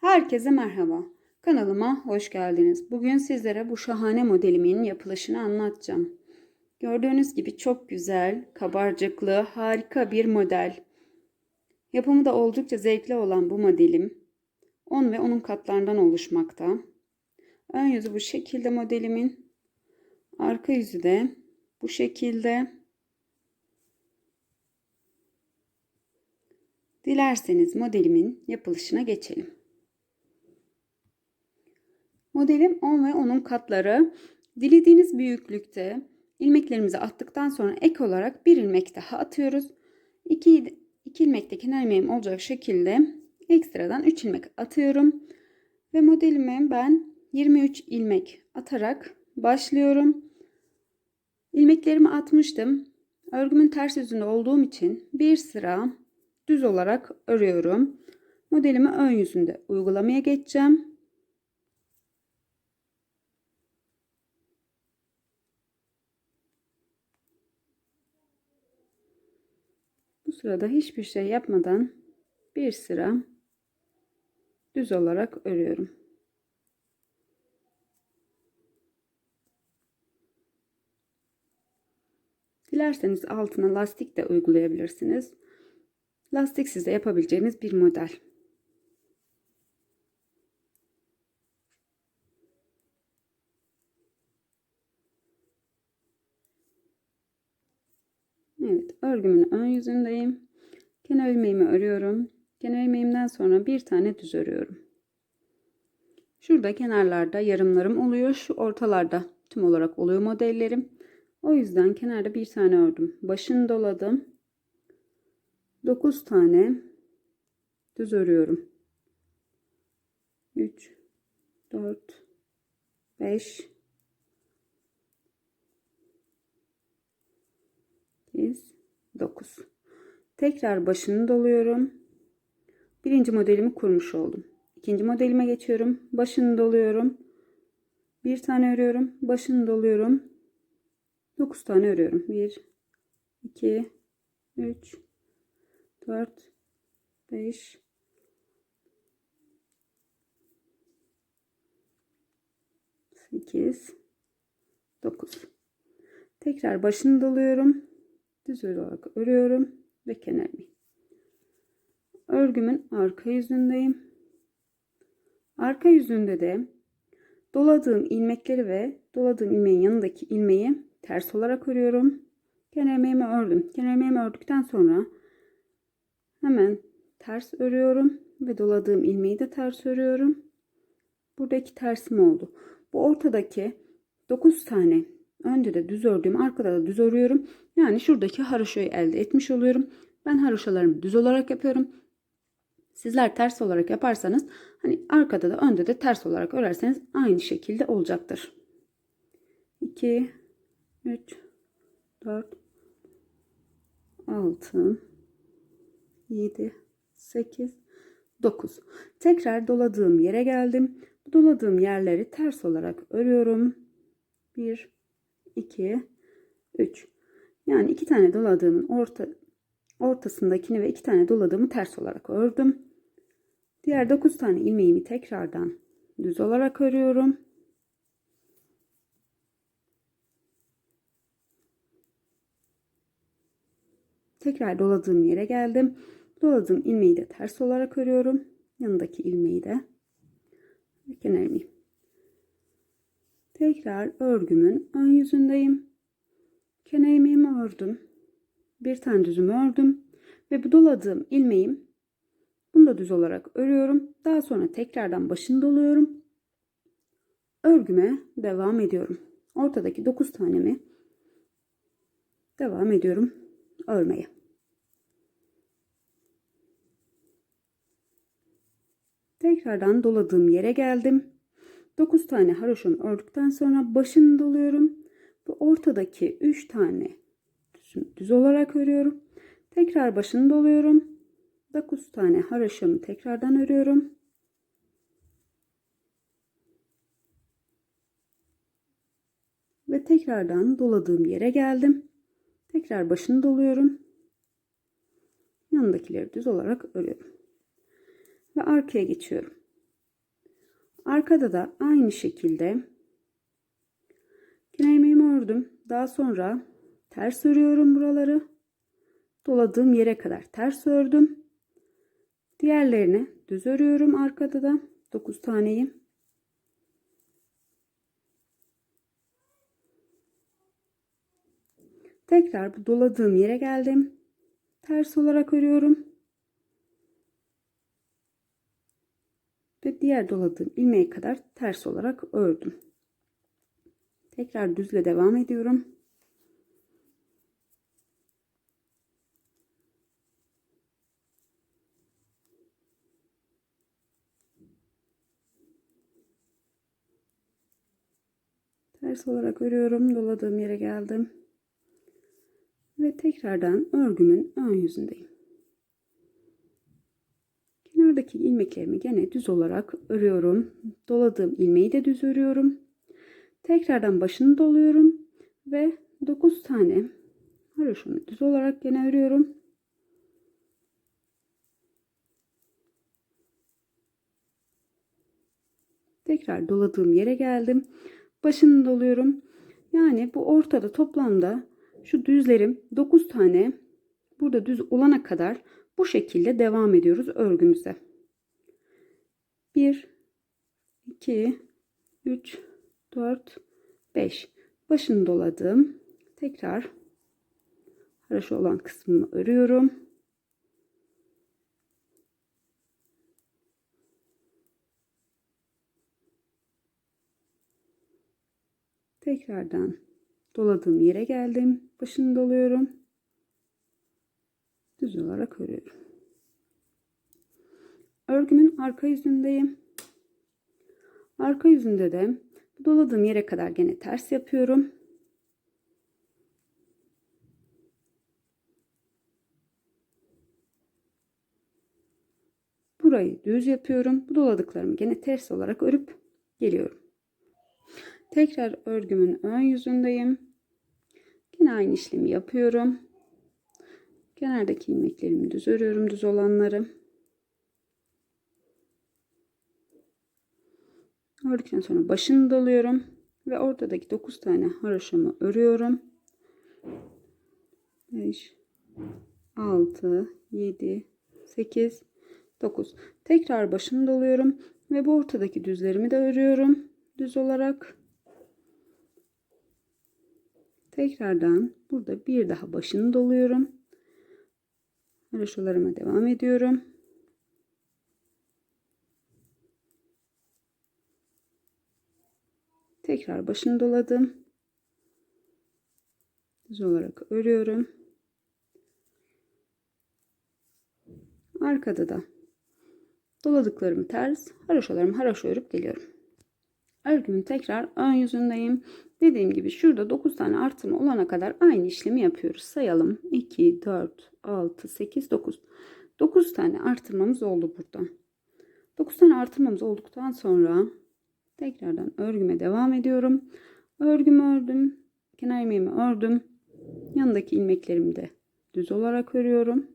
Herkese merhaba. Kanalıma hoş geldiniz. Bugün sizlere bu şahane modelimin yapılışını anlatacağım. Gördüğünüz gibi çok güzel, kabarcıklı, harika bir model. Yapımı da oldukça zevkli olan bu modelim 10 ve onun katlarından oluşmakta. Ön yüzü bu şekilde modelimin. Arka yüzü de bu şekilde. Dilerseniz modelimin yapılışına geçelim. Modelim 10 ve 10'un katları. Dilediğiniz büyüklükte ilmeklerimizi attıktan sonra ek olarak bir ilmek daha atıyoruz. 2, 2 ilmek de kenar ilmeğim olacak şekilde ekstradan 3 ilmek atıyorum. Ve modelime ben 23 ilmek atarak başlıyorum. İlmeklerimi atmıştım. Örgümün ters yüzünde olduğum için bir sıra düz olarak örüyorum. Modelimi ön yüzünde uygulamaya geçeceğim. Sırada hiçbir şey yapmadan bir sıra düz olarak örüyorum. Dilerseniz altına lastik de uygulayabilirsiniz. Lastiksiz de yapabileceğiniz bir model. Evet, örgümün ön yüzündeyim. Kenar ilmeğimi örüyorum. Kenar ilmeğimden sonra bir tane düz örüyorum. Şurada kenarlarda yarımlarım oluyor. Şu ortalarda tüm olarak oluyor modellerim. O yüzden kenarda bir tane ördüm. Başını doladım. 9 tane düz örüyorum. 3 4 5 8 9 tekrar başını doluyorum. Birinci modelimi kurmuş oldum. İkinci modelime geçiyorum. Başını doluyorum. Bir tane örüyorum. Başını doluyorum. 9 tane örüyorum. 1 2 3 4 5 8 9 tekrar başını doluyorum düz olarak örüyorum ve kenar ilmeği örgümün arka yüzündeyim. Arka yüzünde de doladığım ilmekleri ve doladığım ilmeğin yanındaki ilmeği ters olarak örüyorum. Kenar ilmeğimi ördüm. Kenar ilmeğimi ördükten sonra hemen ters örüyorum ve doladığım ilmeği de ters örüyorum. Buradaki tersim oldu. Bu ortadaki 9 tane önde de düz ördüğüm arkada da düz örüyorum. Yani şuradaki haroşayı elde etmiş oluyorum. Ben haroşalarımı düz olarak yapıyorum. Sizler ters olarak yaparsanız hani arkada da önde de ters olarak örerseniz aynı şekilde olacaktır. 2 3 4 6 7 8 9 tekrar doladığım yere geldim. Doladığım yerleri ters olarak örüyorum. 1 2 3 yani iki tane doladığımın orta ortasındakini ve iki tane doladığımı ters olarak ördüm. Diğer 9 tane ilmeğimi tekrardan düz olarak örüyorum. Tekrar doladığım yere geldim. Doladığım ilmeği de ters olarak örüyorum. Yanındaki ilmeği de kenar ilmeği tekrar örgümün ön yüzündeyim. Kenar ilmeğimi ördüm. Bir tane düzümü ördüm. Ve bu doladığım ilmeğim bunu da düz olarak örüyorum. Daha sonra tekrardan başını doluyorum. Örgüme devam ediyorum. Ortadaki 9 tanemi devam ediyorum örmeye. Tekrardan doladığım yere geldim 9 tane haroşamı ördükten sonra başını doluyorum bu ortadaki 3 tane düz olarak örüyorum. Tekrar başını doluyorum. 9 tane haroşamı tekrardan örüyorum. Ve tekrardan doladığım yere geldim. Tekrar başını doluyorum. Yanındakileri düz olarak örüyorum. Ve arkaya geçiyorum Arkada da aynı şekilde kenar ördüm. Daha sonra ters örüyorum buraları. Doladığım yere kadar ters ördüm. Diğerlerini düz örüyorum arkada da 9 taneyi. Tekrar bu doladığım yere geldim. Ters olarak örüyorum. Ve diğer doladığım ilmeğe kadar ters olarak ördüm. Tekrar düzle devam ediyorum. Ters olarak örüyorum. Doladığım yere geldim. Ve tekrardan örgümün ön yüzündeyim. Kenardaki ilmeklerimi gene düz olarak örüyorum. Doladığım ilmeği de düz örüyorum. Tekrardan başını doluyorum ve 9 tane haroşamı düz olarak gene örüyorum. Tekrar doladığım yere geldim. Başını doluyorum. Yani bu ortada toplamda şu düzlerim 9 tane burada düz olana kadar bu şekilde devam ediyoruz örgümüze. 1 2 3 4 5 başını doladım. Tekrar haraşo olan kısmını örüyorum. Tekrardan doladığım yere geldim. Başını doluyorum. Düz olarak örüyorum. Örgümün arka yüzündeyim. Arka yüzünde de doladığım yere kadar gene ters yapıyorum. Burayı düz yapıyorum. Bu doladıklarımı gene ters olarak örüp geliyorum. Tekrar örgümün ön yüzündeyim. Yine aynı işlemi yapıyorum. Kenardaki ilmeklerimi düz örüyorum düz olanları. Ördükten sonra başını doluyorum ve ortadaki 9 tane haroşamı örüyorum. 5 6 7 8 9 tekrar başını doluyorum ve bu ortadaki düzlerimi de örüyorum düz olarak. Tekrardan burada bir daha başını doluyorum haroşalarıma devam ediyorum tekrar başını doladım. Düz olarak örüyorum. Arkada da doladıklarımı ters haroşalarımı haroşa örüp geliyorum. Örgümün tekrar ön yüzündeyim. Dediğim gibi şurada 9 tane artırma olana kadar aynı işlemi yapıyoruz. Sayalım. 2 4 6 8 9 9 tane artırmamız oldu burada. 9 tane artırmamız olduktan sonra tekrardan örgüme devam ediyorum. Örgümü ördüm kenar ilmeğimi ördüm. Yanındaki ilmeklerimi de düz olarak örüyorum.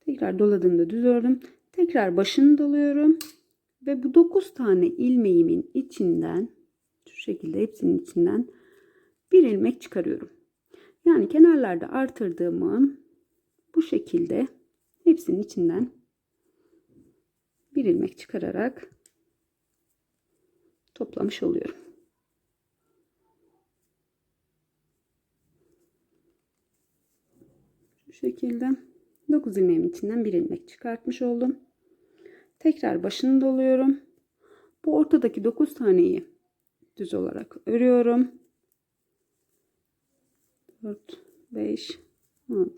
Tekrar doladığımda düz ördüm. Tekrar başını doluyorum ve bu 9 tane ilmeğimin içinden şu şekilde hepsinin içinden bir ilmek çıkarıyorum. Yani kenarlarda artırdığımı bu şekilde hepsinin içinden bir ilmek çıkararak toplamış oluyorum. Şu şekilde 9 ilmeğimin içinden bir ilmek çıkartmış oldum. Tekrar başını doluyorum. Bu ortadaki 9 taneyi düz olarak örüyorum. 4 5 6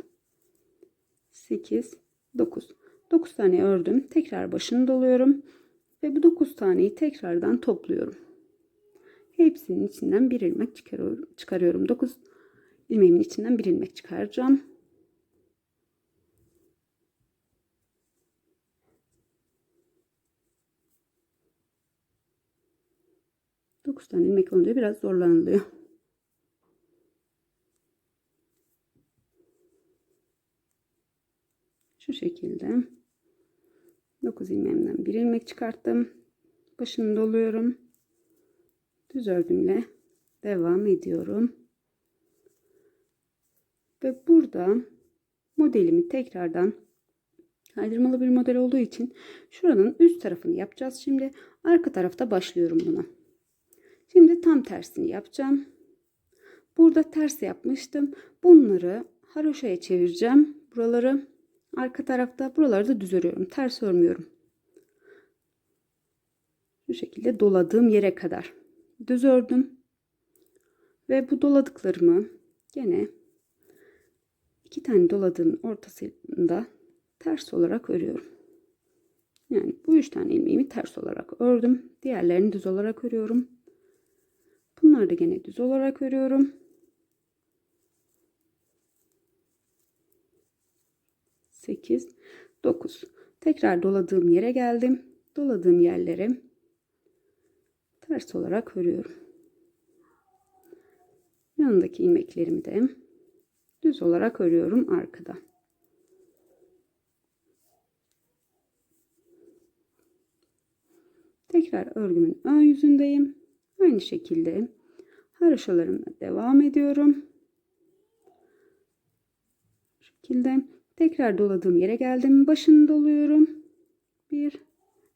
8 9 9 tane ördüm. Tekrar başını doluyorum ve bu 9 taneyi tekrardan topluyorum. Hepsinin içinden bir ilmek çıkarıyorum. çıkarıyorum. 9 ilmeğimin içinden bir ilmek çıkaracağım. 9 tane ilmek olunca biraz zorlanılıyor. Şu şekilde 9 ilmeğimden bir ilmek çıkarttım. Başını doluyorum. Düz ördümle devam ediyorum. Ve burada modelimi tekrardan kaydırmalı bir model olduğu için şuranın üst tarafını yapacağız. Şimdi arka tarafta başlıyorum buna. Şimdi tam tersini yapacağım. Burada ters yapmıştım. Bunları haroşaya çevireceğim. Buraları arka tarafta buraları da düz örüyorum. Ters örmüyorum. Bu şekilde doladığım yere kadar düz ördüm. Ve bu doladıklarımı gene iki tane doladığımın ortasında ters olarak örüyorum. Yani bu üç tane ilmeğimi ters olarak ördüm. Diğerlerini düz olarak örüyorum. Bunları da gene düz olarak örüyorum. Sekiz, dokuz. Tekrar doladığım yere geldim. Doladığım yerlere ters olarak örüyorum. Yanındaki ilmeklerimi de düz olarak örüyorum arkada. Tekrar örgümün ön yüzündeyim. Aynı şekilde haroşalarıma devam ediyorum. Bu şekilde tekrar doladığım yere geldim. Başını doluyorum. 1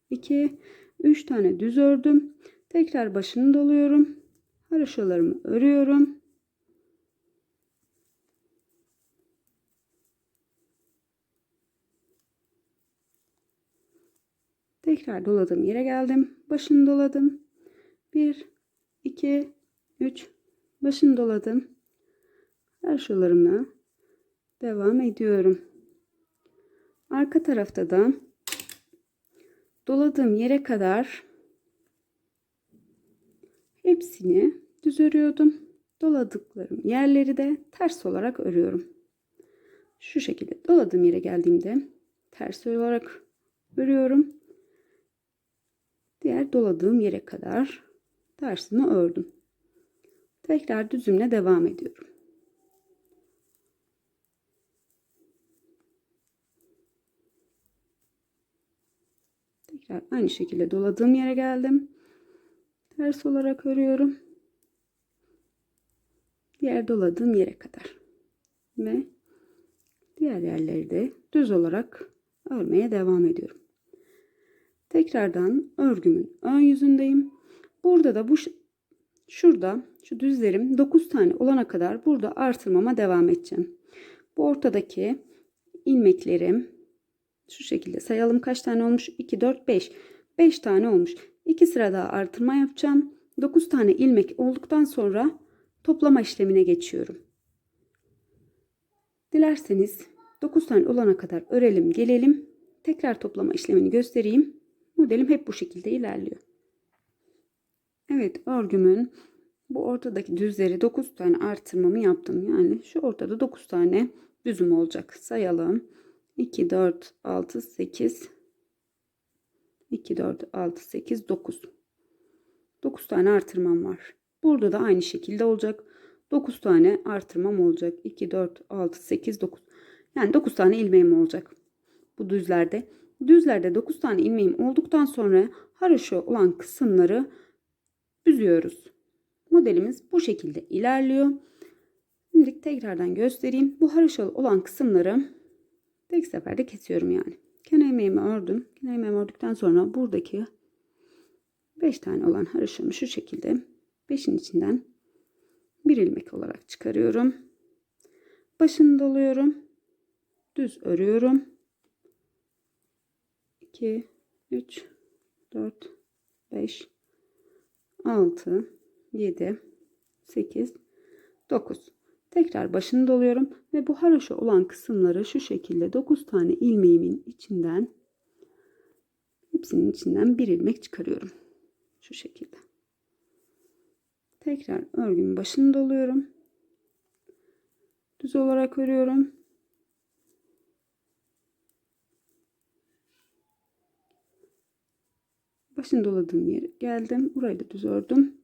2 3 tane düz ördüm. Tekrar başını doluyorum. Haroşalarımı örüyorum. Tekrar doladığım yere geldim. Başını doladım. 1 2 3 başını doladım. Haroşalarımla devam ediyorum. Arka tarafta da doladığım yere kadar hepsini düz örüyordum. Doladıklarım yerleri de ters olarak örüyorum. Şu şekilde doladığım yere geldiğimde ters olarak örüyorum. Diğer doladığım yere kadar tersini ördüm. Tekrar düzümle devam ediyorum. Tekrar aynı şekilde doladığım yere geldim. Ters olarak örüyorum. Diğer doladığım yere kadar. Ve diğer yerleri de düz olarak örmeye devam ediyorum. Tekrardan örgümün ön yüzündeyim. Burada da bu şurada şu düzlerim 9 tane olana kadar burada artırmama devam edeceğim. Bu ortadaki ilmeklerim şu şekilde sayalım kaç tane olmuş? 2 4 5. 5 tane olmuş. 2 sıra daha artırma yapacağım. 9 tane ilmek olduktan sonra toplama işlemine geçiyorum. Dilerseniz 9 tane olana kadar örelim, gelelim. Tekrar toplama işlemini göstereyim. Modelim hep bu şekilde ilerliyor. Evet örgümün bu ortadaki düzleri 9 tane artırmamı yaptım. Yani şu ortada 9 tane düzüm olacak. Sayalım. 2, 4, 6, 8, 2, 4, 6, 8, 9. 9 tane artırmam var. Burada da aynı şekilde olacak. 9 tane artırmam olacak. 2, 4, 6, 8, 9. Yani 9 tane ilmeğim olacak. Bu düzlerde. Düzlerde 9 tane ilmeğim olduktan sonra haroşa olan kısımları büzüyoruz. Modelimiz bu şekilde ilerliyor. Şimdi tekrardan göstereyim. Bu haroşalı olan kısımları tek seferde kesiyorum yani. Kenar ilmeğimi ördüm. Kenar ilmeğimi ördükten sonra buradaki 5 tane olan haroşamı şu şekilde 5'in içinden bir ilmek olarak çıkarıyorum. Başını doluyorum. Düz örüyorum. 2 3 4 5 6 7 8 9 tekrar başını doluyorum ve bu haroşa olan kısımları şu şekilde 9 tane ilmeğimin içinden hepsinin içinden bir ilmek çıkarıyorum şu şekilde tekrar örgümün başını doluyorum düz olarak örüyorum başını doladığım yere geldim. Burayı da düz ördüm.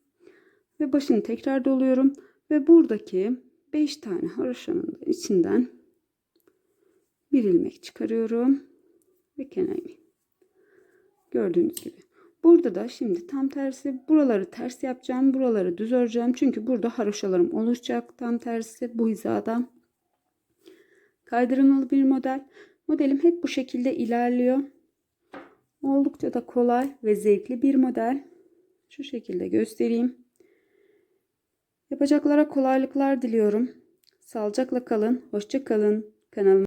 Ve başını tekrar doluyorum. Ve buradaki 5 tane haroşanın içinden bir ilmek çıkarıyorum. Ve kenar ilmeği. Gördüğünüz gibi. Burada da şimdi tam tersi buraları ters yapacağım. Buraları düz öreceğim. Çünkü burada haroşalarım oluşacak. Tam tersi bu hizada. Kaydırmalı bir model. Modelim hep bu şekilde ilerliyor. Oldukça da kolay ve zevkli bir model. Şu şekilde göstereyim. Yapacaklara kolaylıklar diliyorum. Sağlıcakla kalın. Hoşça kalın. Kanalıma